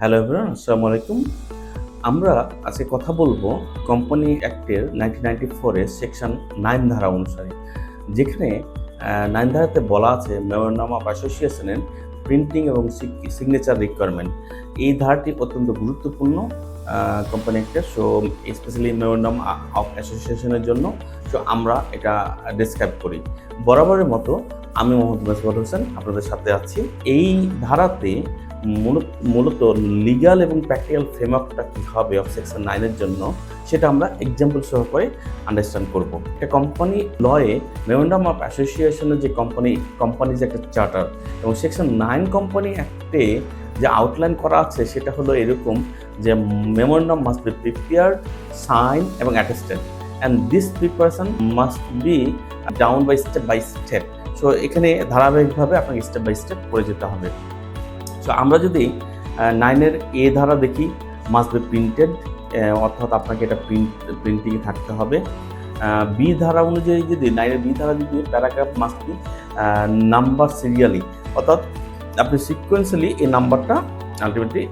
Hello everyone আসসালামু আলাইকুম আমরা আজকে কথা বলব কোম্পানি অ্যাক্টের নাইনটিন নাইনটি ফোরের সেকশন নাইন ধারা অনুসারে, যেখানে নাইন ধারাতে বলা আছে মেমোরান্ডাম অফ অ্যাসোসিয়েশনের প্রিন্টিং এবং সিগনেচার রিকোয়ারমেন্ট এই ধারাটি অত্যন্ত গুরুত্বপূর্ণ কোম্পানি অ্যাক্টের সো স্পেশালি মেমোরান্ডাম অফ অ্যাসোসিয়েশনের জন্য সো আমরা এটা ডিসক্রাইব করি। বরাবরের মতো আমি মোহাম্মদ মেজবাল হোসেন আপনাদের সাথে আছি। এই ধারাতে মূলত মূলত লিগাল এবং প্র্যাকটিক্যাল ফ্রেমওয়ার্কটা কী হবে অফ সেকশন নাইনের জন্য, সেটা আমরা এক্সাম্পল সহকারে আন্ডারস্ট্যান্ড করব। একটা কোম্পানি লয়ে মেমোরান্ডাম অফ অ্যাসোসিয়েশনের যে কোম্পানি কোম্পানিজ একটা চার্টার এবং সেকশন নাইন কোম্পানি অ্যাক্টে যে আউটলাইন করা আছে, সেটা হলো এরকম যে memorandum must be prepare sign এবং attested and this preparation must be down by step by step so এখানে ধারাবাহিকভাবে আপনাকে স্টেপ বাই স্টেপ করে যেতে হবে। সো আমরা যদি নাইনের এ ধারা দেখি মাস্ট বি প্রিন্টেড অর্থাৎ আপনাকে এটা প্রিন্ট প্রিন্টিংয়ে থাকতে হবে। বি ধারা অনুযায়ী যদি নাইনের বি ধারা যদি paragraph must be number serially অর্থাৎ আপনি সিকোয়েন্সিয়ালি এই নাম্বারটা আলটিমেটলি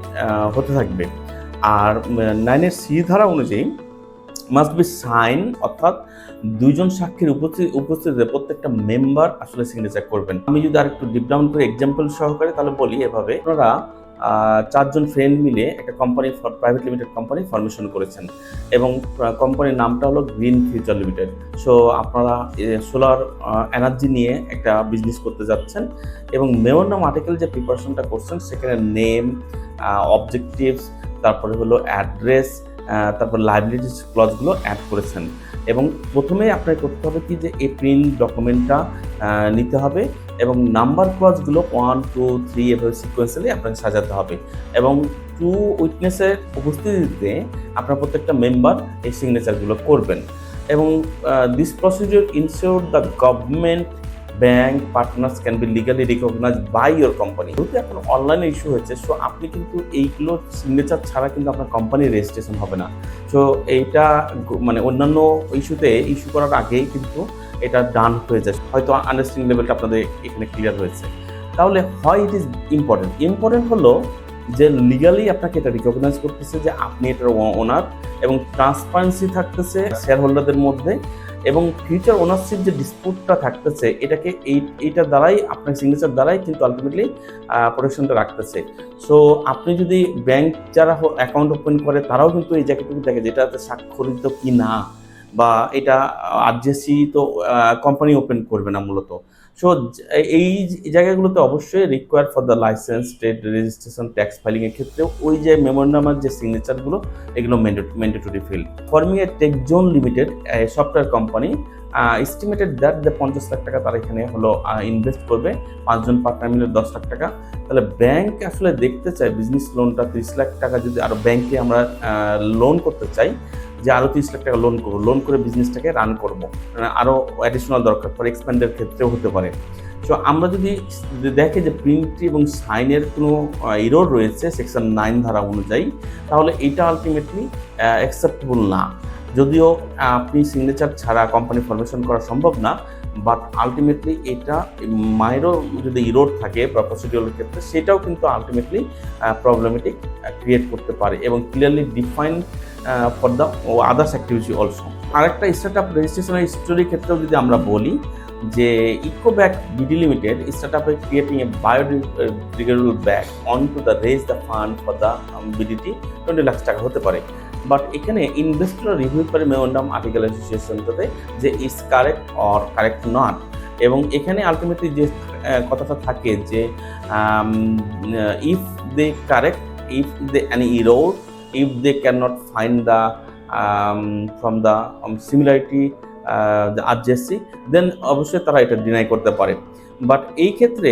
হতে থাকবে। আর নাইনের সি ধারা অনুযায়ী মাস্ট বি সাইন অর্থাৎ দুইজন সাক্ষীর উপস্থিত, উপস্থিতিতে প্রত্যেকটা মেম্বার আসলে সিগনেচার করবেন। আমি যদি আর একটু ডিপ ডাউন করে এক্সাম্পল সহকারে তাহলে বলি এভাবে। আপনারা চারজন ফ্রেন্ড মিলে একটা company private limited company formation করেছেন। এবং কোম্পানির নামটা হলো গ্রিন ফিউচার লিমিটেড সো আপনারা সোলার এনার্জি নিয়ে একটা বিজনেস করতে যাচ্ছেন। এবং মেমোরান্ডাম আর্টিকেল যে প্রিপারেশনটা করছেন, সেখানে নেম অবজেক্টিভস তারপরে হলো অ্যাড্রেস তারপর লাইবিলিটিস ক্লজগুলো অ্যাড করেছেন। এবং প্রথমে আপনাকে করতে হবে কি যে এই প্রিন্ট ডকুমেন্টটা নিতে হবে এবং নাম্বার ক্লজগুলো ওয়ান টু থ্রি এভাবে সিকোয়েন্সিয়ালি আপনাকে সাজাতে হবে। এবং টু উইটনেসের উপস্থিতিতে আপনার প্রত্যেকটা মেম্বার এই সিগনেচারগুলো করবেন। এবং this procedure ensure the government bank partners can be legally recognise by your company যেহেতু এখন অনলাইনে ইস্যু হয়েছে সো আপনি কিন্তু এইগুলো সিগনেচার ছাড়া কিন্তু আপনার কোম্পানির রেজিস্ট্রেশন হবে না। সো এইটা মানে অন্যান্য ইস্যুতে ইস্যু করার আগেই কিন্তু এটা ডান হয়ে যায়। হয়তো আন্ডারস্ট্যান্ডিং লেভেলটা আপনাদের এখানে ক্লিয়ার হয়েছে। তাহলে হয় ইট ইজ ইম্পর্টেন্ট ইম্পর্টেন্ট হলো যে লিগালি আপনাকে এটা রিকগনাইজ করতেছে যে আপনি এটার ওনার এবং ট্রান্সপারেন্সি থাকতেছে শেয়ার হোল্ডারদের মধ্যে। এবং ফিউচার ওনারশিপ যে ডিসপুটটা থাকতেছে, এটাকে এই, এইটার দ্বারাই, আপনার সিগনেচার দ্বারাই কিন্তু আলটিমেটলি প্রোটেকশনটা রাখতেছে। সো আপনি যদি ব্যাংক যারা অ্যাকাউন্ট ওপেন করে, তারাও কিন্তু এই জায়গাটুকু দেখে যেটাতে স্বাক্ষরিত কি না বা এটা আরজেসি তো কোম্পানি ওপেন করবে না মূলত। সো এই জায়গাগুলোতে অবশ্যই require for the licence trade registration tax ফাইলিংয়ের ক্ষেত্রেও ওই যে মেমোরান্ডামের যে সিগনেচারগুলো এগুলো mandatory fill forming a tech zone limited software company estimated that যে পঞ্চাশ লাখ টাকা তারা এখানে হলো ইনভেস্ট করবে। পাঁচজন পার্টনার মিলে দশ লাখ টাকা। তাহলে ব্যাংক আসলে দেখতে চায় বিজনেস লোনটা তিরিশ লাখ টাকা যদি আরও ব্যাংকে আমরা লোন করতে চাই যে আরও তিরিশ লাখ টাকা লোন করব। লোন করে বিজনেসটাকে রান করব। আরও অ্যাডিশনাল দরকার পড়ে এক্সপেন্ডের ক্ষেত্রেও হতে পারে। সো আমরা যদি দেখে যে প্রিন্ট এবং সাইনের কোনো ইরোর রয়েছে সেকশন নাইন ধারা অনুযায়ী, তাহলে এটা আলটিমেটলি অ্যাকসেপ্টেবল না। যদিও আপনি সিগনেচার ছাড়া কোম্পানি ফরমেশন করা সম্ভব না বাট আলটিমেটলি এটা মায়েরও যদি ইরোড থাকে বা প্রসিডিওরের ক্ষেত্রে, সেটাও কিন্তু আলটিমেটলি প্রবলেমেটিক ক্রিয়েট করতে পারে এবং clearly define for the others activity also আরেকটা স্টার্ট আপ রেজিস্ট্রেশনের স্টোরির ক্ষেত্রেও যদি আমরা বলি যে ইকোব্যাক বিডি লিমিটেড স্টার্ট আপে creating a biodegradable bag on to the raise the fund for the BDT twenty lakh টাকা হতে পারে। বাট এখানে ইনভেস্টর রিভিউ করে মেমোরান্ডাম আর্টিকেল অ্যাসোসিয়েশনটাতে যে is correct or correct not এবং এখানে আলটিমেটলি যে কথাটা থাকে যে if they correct if they any error if they cannot find the um, from the um, similarity uh, the urgency then অবশ্যই তারা এটা ডিনাই করতে পারে। বাট এই ক্ষেত্রে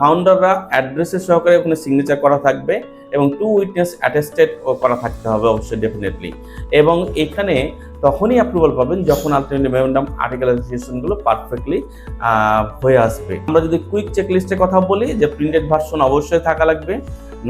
ফাউন্ডাররা অ্যাড্রেসের সহকারে ওখানে সিগনেচার করা থাকবে এবং টু উইটনেস অ্যাটেস্টেড করা থাকতে হবে অবশ্যই ডেফিনেটলি এবং এখানে তখনই অ্যাপ্রুভাল পাবেন যখন আলটিমেটলি মেমোরান্ডাম আর্টিকেল অ্যাসোসিয়েশনগুলো পারফেক্টলি হয়ে আসবে। আমরা যদি কুইক চেকলিস্টের কথা বলি যে প্রিন্টেড ভার্সন অবশ্যই থাকা লাগবে।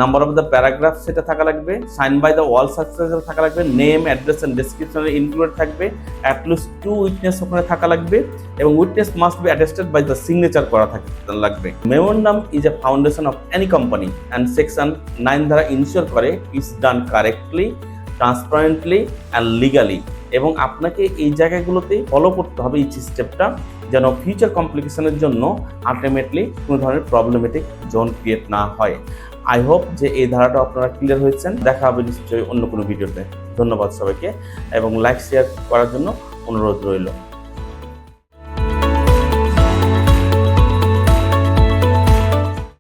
নাম্বার অফ দ্য প্যারাগ্রাফ সেটা থাকা লাগবে sign by the wall successor থাকা লাগবে নেম অ্যাড্রেস অ্যান্ড ডেসক্রিপশনে ইনক্লুডেড থাকবে অ্যাটলিস্ট টু উইটনেস ওখানে থাকা লাগবে এবং witness must be attested by the signature করা থাকে লাগবে। Memorandum is a foundation of any company and section nine দ্বারা ইনশিওর করে is done correctly transparently and legally এবং আপনাকে এই জায়গাগুলোতেই ফলো করতে হবে এই স্টেপটা যেন ফিউচার কমপ্লিকেশনের জন্য আলটিমেটলি কোনো ধরনের প্রবলেমেটিক জোন ক্রিয়েট না হয়। আই হোপ যে এই ধারাটা আপনারা ক্লিয়ার হয়েছেন। দেখা হবে নিশ্চয়ই অন্য কোনো ভিডিওতে। ধন্যবাদ সবাইকে এবং লাইক, শেয়ার করার জন্য অনুরোধ রইল।